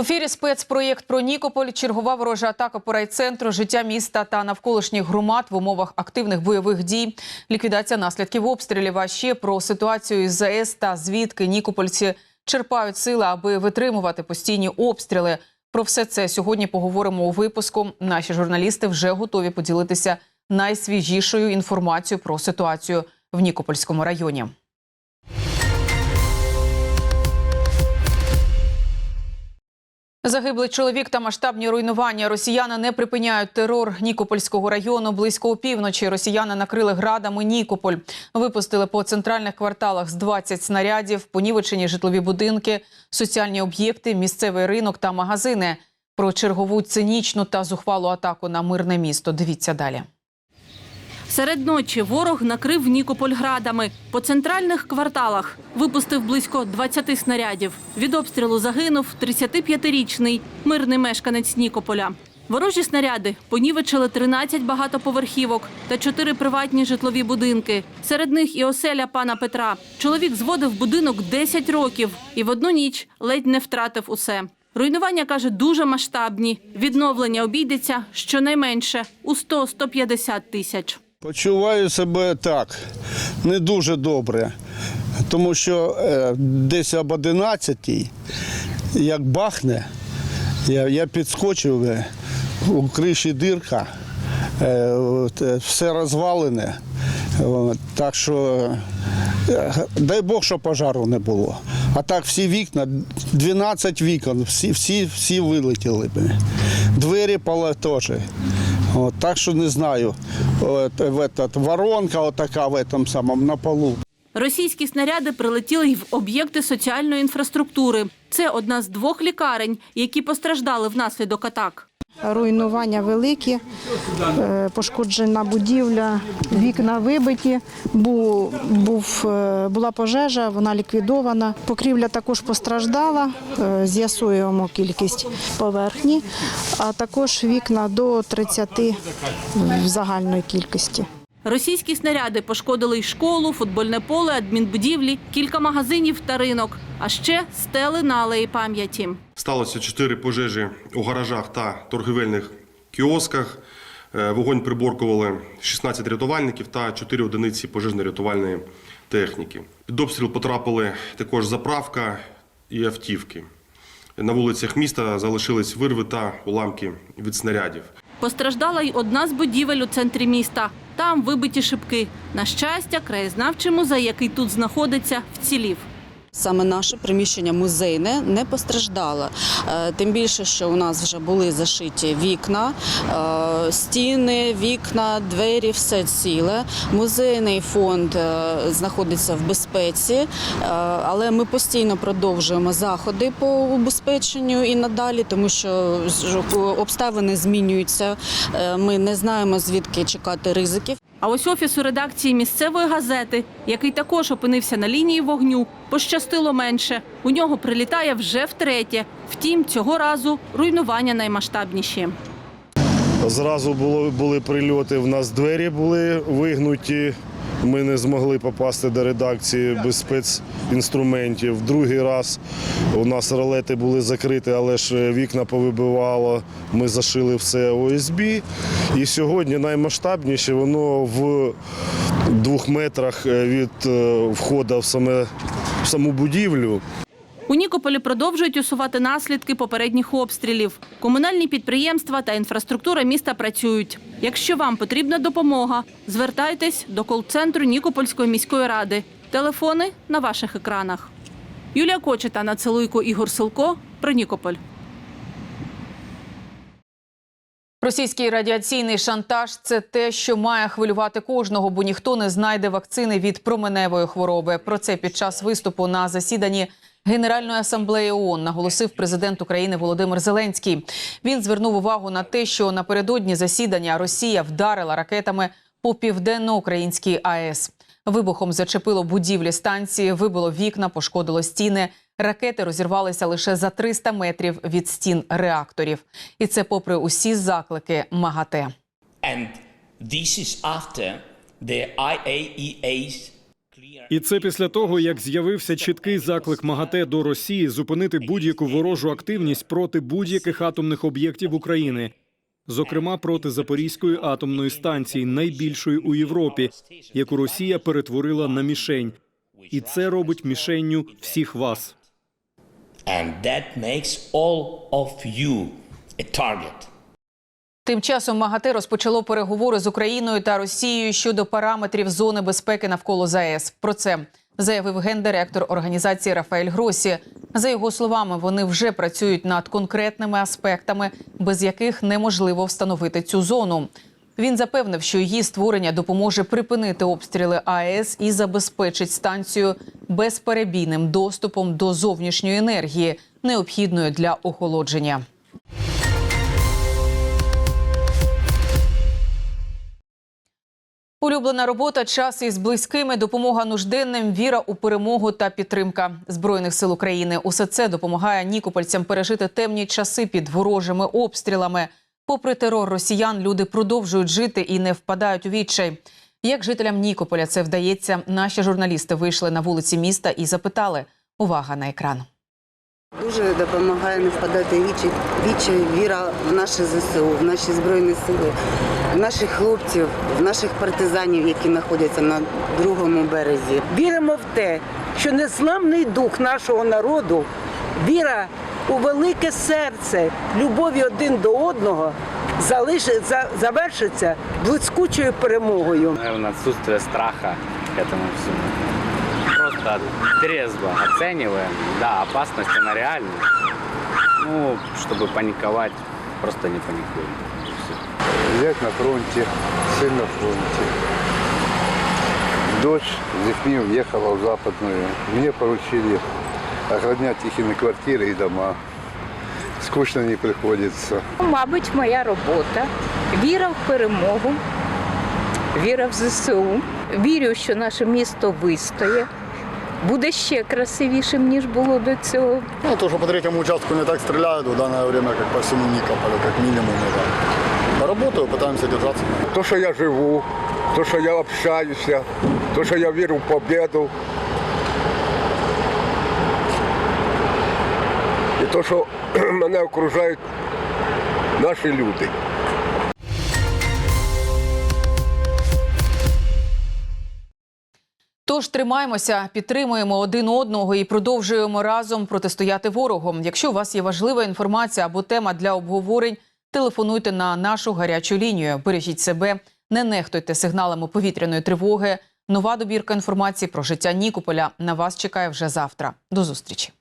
В ефірі спецпроєкт про Нікополь. Чергова ворожа атака по райцентру, життя міста та навколишніх громад в умовах активних бойових дій, ліквідація наслідків обстрілів. А ще про ситуацію із ЗАЕС та звідки нікопольці черпають сили, аби витримувати постійні обстріли. Про все це сьогодні поговоримо у випуску. Наші журналісти вже готові поділитися найсвіжішою інформацією про ситуацію в Нікопольському районі. Загиблий чоловік та масштабні руйнування. Росіяни не припиняють терор Нікопольського району. Близько опівночі росіяни накрили градами Нікополь. Випустили по центральних кварталах з 20 снарядів, понівечені житлові будинки, соціальні об'єкти, місцевий ринок та магазини. Про чергову цинічну та зухвалу атаку на мирне місто. Дивіться далі. Серед ночі ворог накрив Нікополь градами. По центральних кварталах випустив близько 20 снарядів. Від обстрілу загинув 35-річний мирний мешканець Нікополя. Ворожі снаряди понівечили 13 багатоповерхівок та 4 приватні житлові будинки. Серед них і оселя пана Петра. Чоловік зводив будинок 10 років і в одну ніч ледь не втратив усе. Руйнування, каже, дуже масштабні. Відновлення обійдеться щонайменше у 100-150 тисяч. Почуваю себе так, не дуже добре, тому що е, десь об 11 як бахне, я, я підскочив, е, у криші дирка, е, все розвалене. Так що дай Бог, що пожару не було. А так всі вікна, 12 вікон, всі, всі, всі вилетіли. Двері теж. От, так що не знаю. От, в этот, воронка отака в этом самом на полу. Російські снаряди прилетіли й в об'єкти соціальної інфраструктури. Це одна з двох лікарень, які постраждали внаслідок атак. Руйнування великі, е, пошкоджена будівля, вікна вибиті, бу- був, е, була пожежа, вона ліквідована. Покрівля також постраждала, е, з'ясуємо кількість поверхні, а також вікна до 30 в загальної кількості. Російські снаряди пошкодили й школу, футбольне поле, адмінбудівлі, кілька магазинів та ринок, а ще стели на алеї пам'яті. Сталося чотири пожежі у гаражах та торгівельних кіосках. Е, Вогонь приборкували 16 рятувальників та 4 одиниці пожежно-рятувальної техніки. Під обстріл потрапили також заправка і автівки. На вулицях міста залишились вирви та уламки від снарядів. Постраждала й одна з будівель у центрі міста. Там вибиті шибки. На щастя, краєзнавчий музей, який тут знаходиться, вцілів. Саме наше приміщення музейне не постраждало. Е, Тим більше, що у нас вже були зашиті вікна, е, стіни, вікна, двері, все ціле. Музейний фонд е, знаходиться в безпеці, але ми постійно продовжуємо заходи по убезпеченню і надалі, тому що обставини змінюються. Ми не знаємо звідки чекати ризиків. А ось офісу редакції місцевої газети, який також опинився на лінії вогню, пощастило менше. У нього прилітає вже втретє. Втім, цього разу руйнування наймасштабніші. Зразу було, були прильоти, в нас двері були вигнуті. Ми не змогли попасти до редакції без спецінструментів. Другий раз у нас ролети були закриті, але ж вікна повибивало. Ми зашили все ОСБ. І сьогодні наймасштабніше воно в двох метрах від е, входу в, саме, в саму будівлю. У Нікополі продовжують усувати наслідки попередніх обстрілів. Комунальні підприємства та інфраструктура міста працюють. Якщо вам потрібна допомога, звертайтесь до кол-центру Нікопольської міської ради. Телефони на ваших екранах. Юлія Кочета, Нацелуйко, Ігор Силко. Про Нікополь. Російський радіаційний шантаж це те, що має хвилювати кожного, бо ніхто не знайде вакцини від променевої хвороби. Про це під час виступу на засіданні Генеральної асамблеї ООН наголосив президент України Володимир Зеленський. Він звернув увагу на те, що напередодні засідання Росія вдарила ракетами по південно-українській АЕС. Вибухом зачепило будівлі станції, вибило вікна, пошкодило стіни. Ракети розірвалися лише за 300 метрів від стін реакторів. І це попри усі заклики МАГАТЕ. And this is after the IAEA's І це після того, як з'явився чіткий заклик МАГАТЕ до Росії зупинити будь-яку ворожу активність проти будь-яких атомних об'єктів України, зокрема проти Запорізької атомної станції, найбільшої у Європі, яку Росія перетворила на мішень. І це робить мішенню всіх вас. And that makes all of you a target. Тим часом МАГАТЕ розпочало переговори з Україною та Росією щодо параметрів зони безпеки навколо ЗАЕС. Про це заявив гендиректор організації Рафаель Гросі. За його словами, вони вже працюють над конкретними аспектами, без яких неможливо встановити цю зону. Він запевнив, що її створення допоможе припинити обстріли АЕС і забезпечить станцію безперебійним доступом до зовнішньої енергії, необхідної для охолодження. Улюблена робота, час із близькими, допомога нужденним, віра у перемогу та підтримка збройних сил України. Усе це допомагає нікопольцям пережити темні часи під ворожими обстрілами. Попри терор росіян, люди продовжують жити і не впадають у відчай. Як жителям Нікополя це вдається, наші журналісти вийшли на вулиці міста і запитали. Увага на екран. Дуже допомагає не впадати в відчай, відчай, віра в наші ЗСУ, в наші Збройні Сили, в наших хлопців, в наших партизанів, які знаходяться на другому березі. Віримо в те, що незламний дух нашого народу, віра у велике серце, любові один до одного залиш- за- завершиться блискучою перемогою. Наверное, отсутствие страха к этому всему Просто трезво оцениваем. Да, опасность, она реальна. Ну, чтобы паниковать, просто не паникуем. И всё. Зять на фронте, сын на фронте. Дочь с детьми уехала в Западную. Мне поручили охранять их квартиры и дома. Скучно не приходится. Мабуть, моя робота. Віра в перемогу, віра в ЗСУ. Вірю, що наше місто вистоє, буде ще красивішим, ніж було до цього. Ну, то, что по третьему участку не так стреляют в данное время, как по всему Никополю, как минимум. Да. Работаю, пытаемся держаться. То, що я живу, то, що я общаюся, то, що я вірю в победу. І то, що мене окружають наші люди. Тож тримаємося, підтримуємо один одного і продовжуємо разом протистояти ворогом. Якщо у вас є важлива інформація або тема для обговорень, телефонуйте на нашу гарячу лінію. Бережіть себе, не нехтуйте сигналами повітряної тривоги. Нова добірка інформації про життя Нікополя на вас чекає вже завтра. До зустрічі.